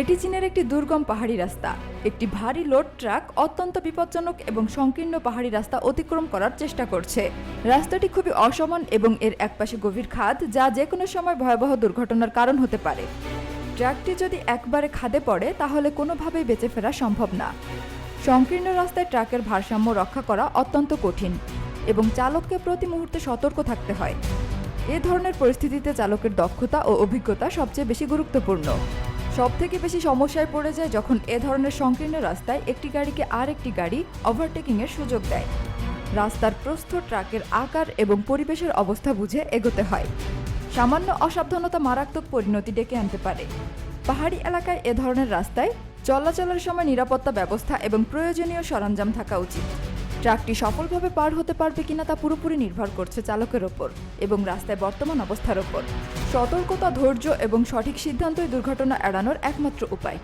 এটি চীনের একটি দুর্গম পাহাড়ি রাস্তা। একটি ভারী লোড ট্রাক অত্যন্ত বিপজ্জনক এবং সংকীর্ণ পাহাড়ি রাস্তা অতিক্রম করার চেষ্টা করছে। রাস্তাটি খুবই অসমান এবং এর একপাশে গভীর খাদ, যা যে কোনো সময় ভয়াবহ দুর্ঘটনার কারণ হতে পারে। ট্রাকটি যদি একবারে খাদে পড়ে, তাহলে কোনোভাবেই বেঁচে ফেরা সম্ভব না। সংকীর্ণ রাস্তায় ট্রাকের ভারসাম্য রক্ষা করা অত্যন্ত কঠিন এবং চালককে প্রতি মুহূর্তে সতর্ক থাকতে হয়। এ ধরনের পরিস্থিতিতে চালকের দক্ষতা ও অভিজ্ঞতা সবচেয়ে বেশি গুরুত্বপূর্ণ। সবথেকে বেশি সমস্যায় পড়ে যায় যখন এ ধরনের সংকীর্ণ রাস্তায় একটি গাড়িকে আর একটি গাড়ি ওভারটেকিংয়ের সুযোগ দেয়। রাস্তার প্রস্থ, ট্রাকের আকার এবং পরিবেশের অবস্থা বুঝে এগোতে হয়। সামান্য অসাবধানতা মারাত্মক পরিণতি ডেকে আনতে পারে। পাহাড়ি এলাকায় এ ধরনের রাস্তায় চলাচলের সময় নিরাপত্তা ব্যবস্থা এবং প্রয়োজনীয় সরঞ্জাম থাকা উচিত। ট্রাকটি সফলভাবে পার হতে পারবে কিনা তা পুরোপুরি নির্ভর করছে চালকের ওপর এবং রাস্তায় বর্তমান অবস্থার ওপর। সতর্কতা, ধৈর্য এবং সঠিক সিদ্ধান্তই দুর্ঘটনা এড়ানোর একমাত্র উপায়।